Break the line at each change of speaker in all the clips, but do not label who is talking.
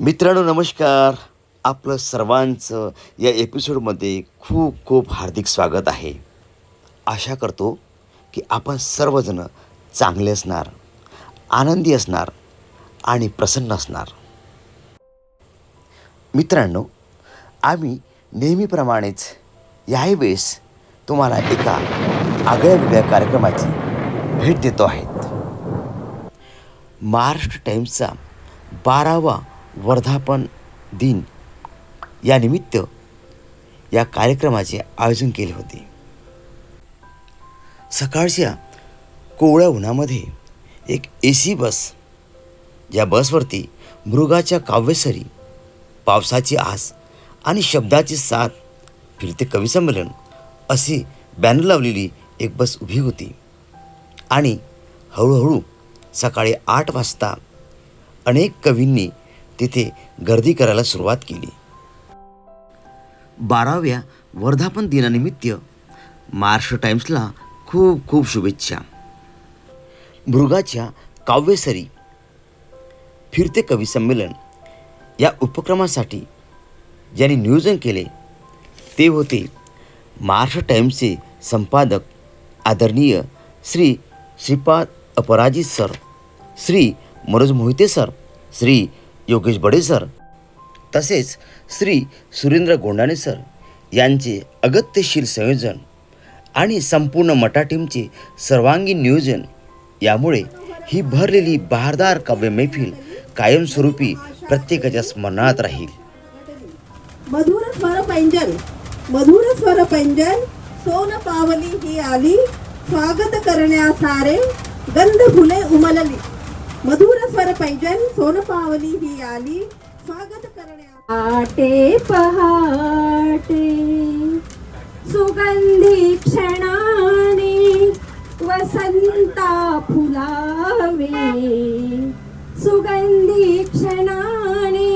मित्रांनो नमस्कार. आपलं सर्वांचं या एपिसोडमध्ये खूप खूप हार्दिक स्वागत आहे. आशा करतो की आपण सर्वजण चांगले असणार आनंदी असणार आणि प्रसन्न असणार. मित्रांनो आम्ही नेहमीप्रमाणेच याही वेळेस तुम्हाला एका आगळ्या वेगळ्या कार्यक्रमाची भेट देतो आहेत. महाराष्ट्र टाईम्सचा बारावा वर्धापन दिन या निमित्त या कार्यक्रमाचे आयोजन केले होते. सकाळच्या कोवळ्या उन्हामध्ये एक ए सी बस ज्या बसवरती मृगाच्या काव्यसरी पावसाची आस आणि शब्दाची साथ फिरते कविसंमेलन अशी बॅनर लावलेली एक बस उभी होती. आणि हळूहळू सकाळी आठ वाजता अनेक कवींनी तिथे गर्दी करायला सुरुवात केली. बाराव्या वर्धापन दिनानिमित्त महाराष्ट्र टाइम्सला खूप खूप शुभेच्छा. मृगाच्या काव्यसरी फिरते कवी संमेलन या उपक्रमासाठी ज्यांनी नियोजन केले ते होते महाराष्ट्र टाइम्सचे संपादक आदरणीय Shri Shripad Aparajit sir Shri Manoj Mohite sir Shri Yogesh Bade sir तसेच श्री सुरेंद्र गोंडाणे सर यांचे अगत्यशील संयोजन आणि संपूर्ण मटा टीमचे सर्वांगीण नियोजन यामुळे ही भरलेली बहारदार काव्य मैफिल कायमस्वरूपी प्रत्येकाच्या स्मरणात राहील.
मधुर स्वर पैंजल मधुर स्वर पैंजल सोन पावली ही आली स्वागत करण्यासारे गंध फुले उमलली. मधुर स्वर पैंजन सोन पावली ही आली. स्वागत करण्या
आटे पहाटे. सुगंधी क्षणाने वसंता फुलावे. सुगंधी क्षणाने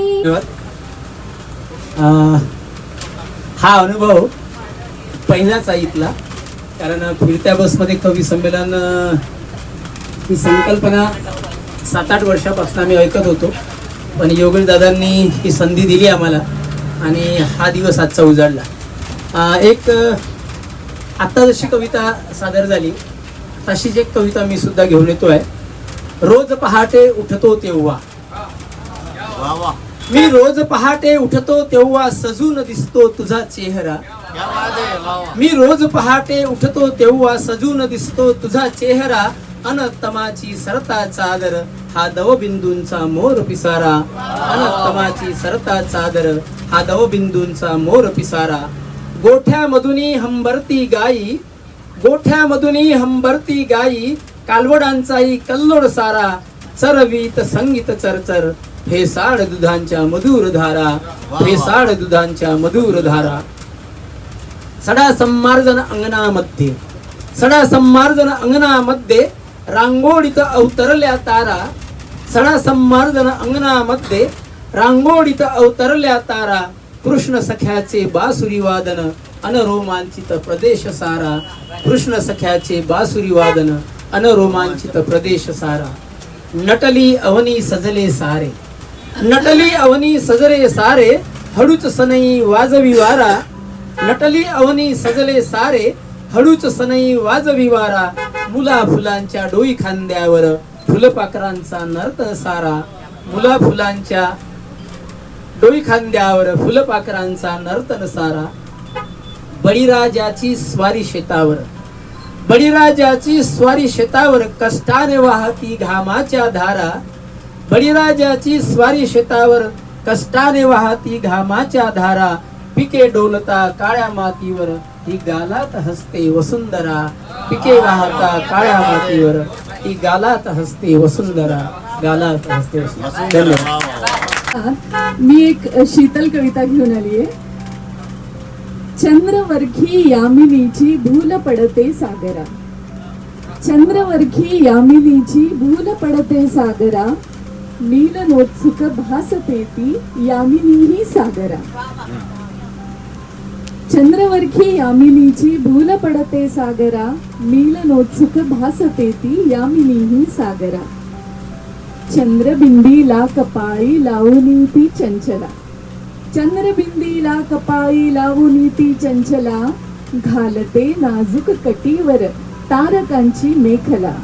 हा अनुभव पहिलाच आहे इथला. कारण फिरत्या बसमध्ये कवी संमेलन ही संकल्पना सात आठ वर्षापासून आम्ही ऐकत होतो. पण योगेश दादांनी ही संधी दिली आम्हाला आणि हा दिवस आजचा उजाडला. एक आत्ता जशी कविता सादर झाली तशीच एक कविता मी सुद्धा घेऊन येतो आहे रोज पहाटे उठतो तेव्हा. मी रोज पहाटे उठतो तेव्हा सजून दिसतो तुझा चेहरा. मी रोज पहाटे उठतो तेव्हा सजून दिसतो तुझा चेहरा. अनत्तमाची सरता चादर हा दवबिंदूंचा मोर पिसारा. अनत्तमाची सरता चादर हा दवबिंदूंचा मोर पिसारा. गोठ्यामधुनी हंबरती गाई गोठ्यामधुनी हंबरती गाई कालवडांचाही कल्लोड सारा. चरवीत संगीत चरचर फेसाड दुधांच्या मधुर धारा. फेसाड दुधांच्या मधुर धारा. सडा संमार्जन अंगणामध्ये सडा संमार्जन अंगणामध्ये रांगोळीत अवतरल्या तारा सडा संमार्दन अंगणामध्ये रांगोळीत अवतरल्या तारा कृष्ण सख्याचे बासुरी वादन अनरोमांचित प्रदेश सारा. कृष्ण सख्याचे बासुरी वादन अनरोमांचित प्रदेश सारा. नटली अवनी सजले सारे. नटली अवनी सजले सारे हळूच सनई वाजवी वारा. नटली अवनी सजले सारे हळूच सनई वाजवी वारा. मुला फुलांच्या डोई खांद्यावर फुलपाखरांचा नर्त सारा. मुला फुलांच्या डोई खांद्यावर फुलपाखरांचा नर्तन सारा. बळीराजाची स्वारी शेतावर. बळीराजाची स्वारी शेतावर कष्टाने वाहती घामाच्या धारा. बळीराजाची स्वारी शेतावर कष्टाने वाहती घामाच्या धारा. पिके डोलता काळ्या मातीवर. ही गालात हसते वसुंधरा पिके वाहता काळ्या मातीवर. ती गालात हसते वसुंधरा गालात हसते वसुंधरा.
मी एक शीतल कविता घेऊन आली आहे. चंद्रवर्खी यामिनीची भूल पडते सागरा. चंद्रवर्खी यामिनीची भूल पडते सागरा. नील नोत्सुक भासते ती यामिनीही सागरा. चंद्रवर्खी यामिनीची भूल पडते सागरा नील नोत्सुक भासते ती यामिनीही सागरा. चंद्रबिंदीला कपाळी लावून ती चंचला. चंद्रबिंदीला कपाळी लावून ती चंचला. घालते नाजूक कटीवर तारकांची मेखला.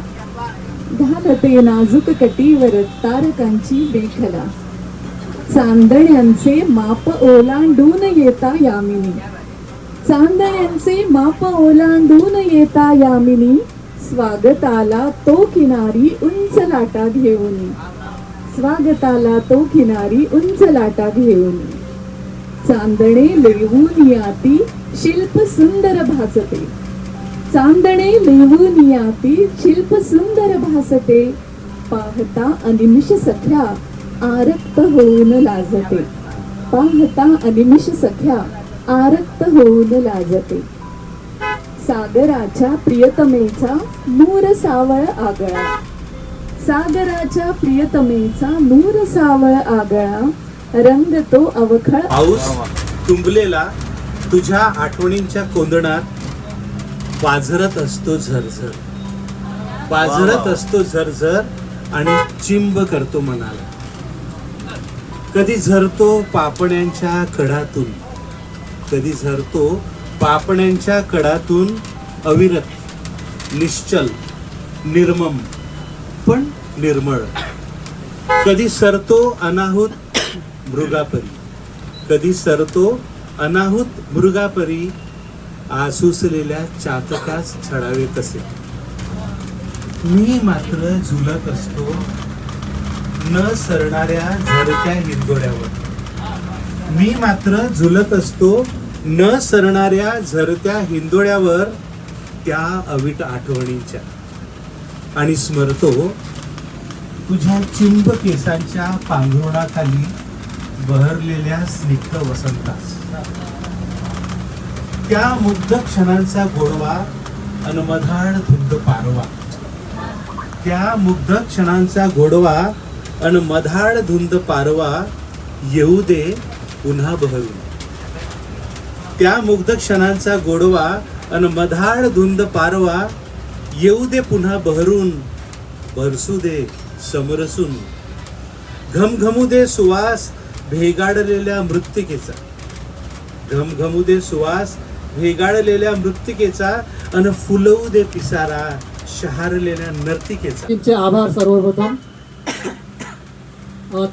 घालते नाजूक कटीवर तारकांची मेखला. चांदण्यांचे माप ओलांडून येता यामिनी. चांदण्यांचे माप ओलांडून येता यामिनी. स्वागताला तो किनारी उंच लाटा घेऊन. स्वागताला तो किनारी उंच लाटा घेऊन. चांदणे लिहून याती शिल्प सुंदर भासते. चांदणे लिहून याती शिल्प सुंदर भासते. पाहता अनिमिष सख्या आरक्त होऊन लाजते. पाहता अनिमिष सख्या आरक्त होऊन लाजते. सागराच्या प्रियतमेचा नूर सावळ आगळा. सागराच्या प्रियतमेचा नूर सावळ आगळा. रंग तो अवखळ
पाऊस तुंबलेला तुझ्या आठवणींच्या कोंदणात वाजरत असतो झरझर. वाजरत असतो झरझर आणि चिंब करतो मनाला. कधी झरतो पापण्यांच्या कडातून कधी झरतो पापण्यांच्या कडातून अविरत निश्चल निर्मम पण निर्मळ. कधी सरतो अनाहूत मृगापरी कधी सरतो अनाहूत मृगापरी आसुसलेल्या चातकास छडावे कसे? मी मात्र झुलत असतो न सरणाऱ्या झरत्या हिंदोळ्यावर मी मात्र झुलत असतो न सरणाऱ्या झरत्या हिंदोळ्यावर त्या अविट आठवणींच्या. आणि स्मरतो तुझ्या चिंब केसांच्या पांघरुणाखाली बहरलेल्या स्निग्ध वसंतास. त्या मुग्ध क्षणांचा गोडवा अनमधाड धुंद पारवा. त्या मुग्ध क्षणांचा गोडवा अन मधाड धुंद पारवा येऊ दे पुन्हा बहरून त्या मुग्ध क्षणांचा गोडवा अन मधाड धुंद पारवा येऊ दे पुन्हा बहरून बरसू दे समरसून. घमघमू दे सुवास भेगाडलेल्या मृत्तिकेचा. घमघमू दे सुवास भेगाडलेल्या मृत्तिकेचा अन फुलवू दे पिसारा शहारलेल्या नर्तिकेचा.
आभार सर्वप्रथम.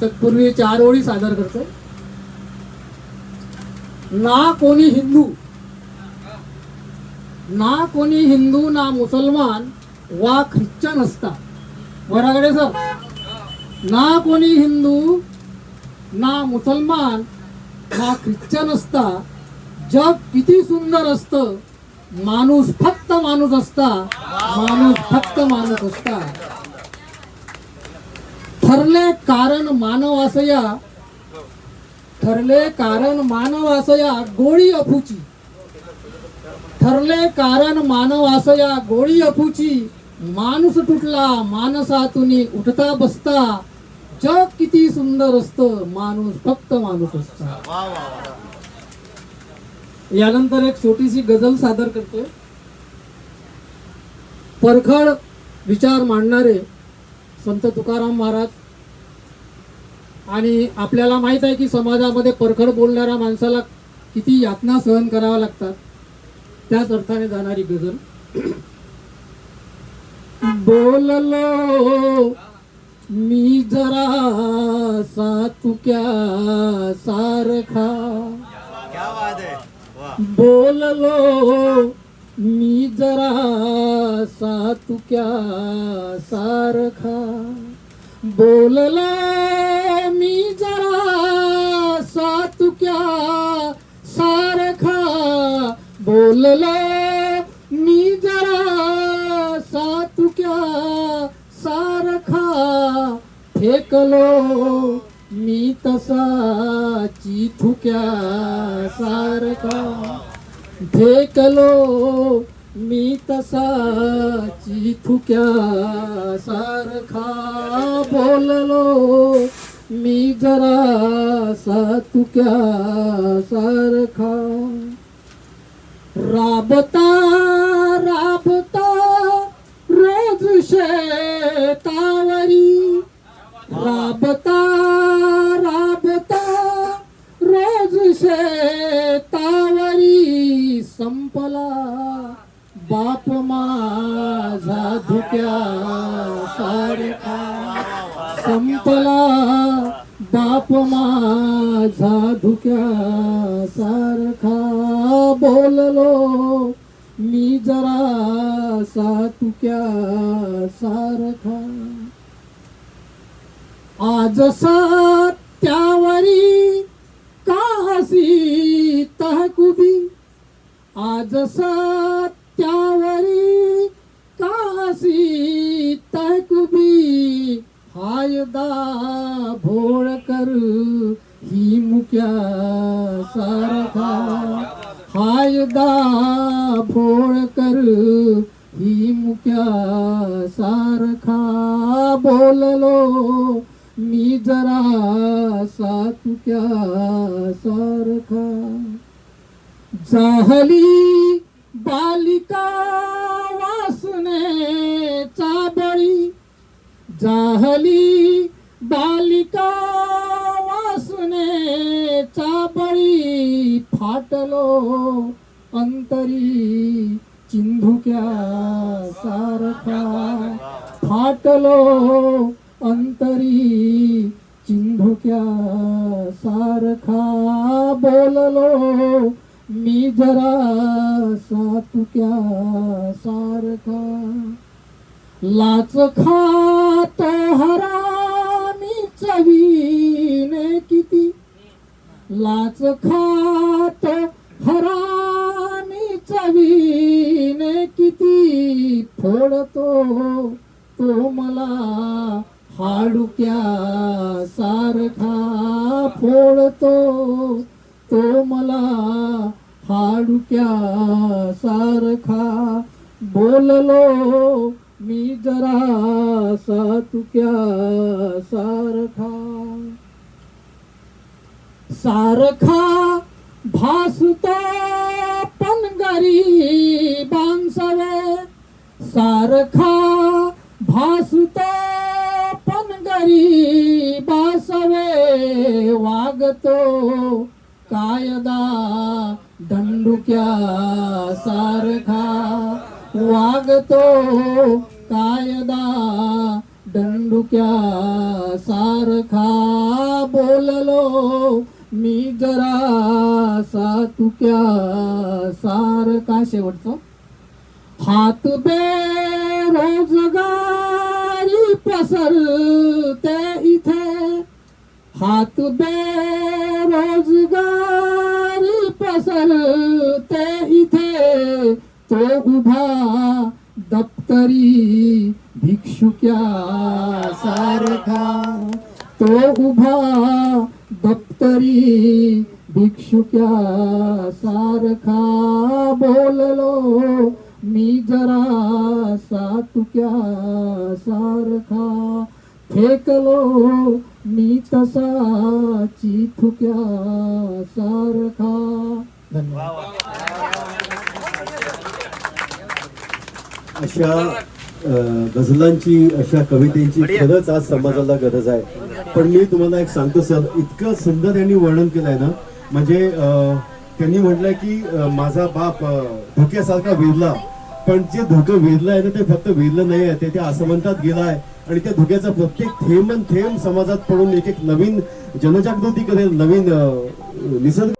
तत्पूर्वी चार ओळी सादर करतोय. ना कोणी हिंदू? ना कोणी हिंदू ना मुसलमान वा ख्रिश्चन असता वरागडे सर? ना कोणी हिंदू ना मुसलमान ना ख्रिश्चन असता जग किती सुंदर असतं. माणूस फक्त माणूस असता माणूस फक्त माणूस असता ठरले कारण मानवासया ठरले कारण मानवासया गोळी अफूची. ठरले कारण मानवासया गोळी अफूची. माणूस तुटला मानसातून उठता बसता. जग किती सुंदर असतं माणूस फक्त माणूस असता. यानंतर एक छोटीशी गझल सादर करतोय. परखड विचार मांडणारे संत तुकाराम महाराज आणि आपल्याला माहीत आहे की समाजामध्ये परखड बोलणाऱ्या माणसाला किती यातना सहन कराव्या लागतात. त्याच अर्थाने जाणारी गझल बोललो मी जरा सातुक्या सारखा. बोललो मी जरा सातुक्या सारखा. बोलला मी जरा सातुक्या सारखा. बोलला मी जरा सातुक्या सारखा. फेकलो मी तसा चिथुक्या सारखा. फेकलो मी तसाची थुक्या सारखा बोललो. मी जरा सा तुक्या सारखा राबता राबता रोज शेतावरी. राबता राबता रोज शेतावरी संपला. बाप माझा धुक्या सारखा संपला. बाप माझा धुक्या सारखा बोललो. मी जरा सा तुक्या सारखा. आज सत्यावरी कासी तहकुबी. आज त्यावरी कासी तहकुबी हायदा भोळकर ही मुक्या सारखा. हायदा भोळकर ही मुक्या सारखा. बोललो मी जरा सातुक्या सारखा. जाहली बालिका वासनेचा बळी जाहली. बालिका वासनेचा बळी फाटलो अंतरी चिंधुक्या सारखा. फाटलो अंतरी चिंधुक्या सारखा. बोललो मी जरा सातुक्या सारखा. लाच खात हरामी चवीने किती? लाच खात हरामी चवीने किती? फोडतो तो मला हाडुक्या सारखा. फोडतो तो मला हाडुक्या सारखा बोललो मी जरा सातुक्या सारखा. सारखा भासतो पण गरीबांसवे सारखा भासतो पण गरीबासवे वागतो कायदा दंडुक्या सारखा वागतो. कायदा दंडुक्या सारखा बोललो. मी जरा सातुक्या सारखा शेवटचं. हात बेरोजगारी पसरते इथे. हात बेरोजगारी पसरते इथे तो उभा दप्तरी भिक्षुक्या सारखा तो उभा दप्तरी भिक्षुक्या सारखा बोललो मी जरा सातुक्या सारखा फेकलो मी तसा चिथुक्या सारखा. धन्यवाद.
अशा अ, गझलांची अशा कवितेची खरंच आज समाजाला गरज आहे. पण मी तुम्हाला एक सांगतो सर इतकं सुंदर त्यांनी वर्णन केलंय ना. म्हणजे अ, त्यांनी म्हटलंय की माझा बाप धुक्यासारखा विरला. पण जे धुकं आहे ना ते फक्त विरलं नाही आहे. ते त्या गेलं गेलाय. आणि त्या धुक्याचा प्रत्येक थेंब थेंब समाजात पडून एक एक नवीन जनजागृती करेल नवीन निसर्ग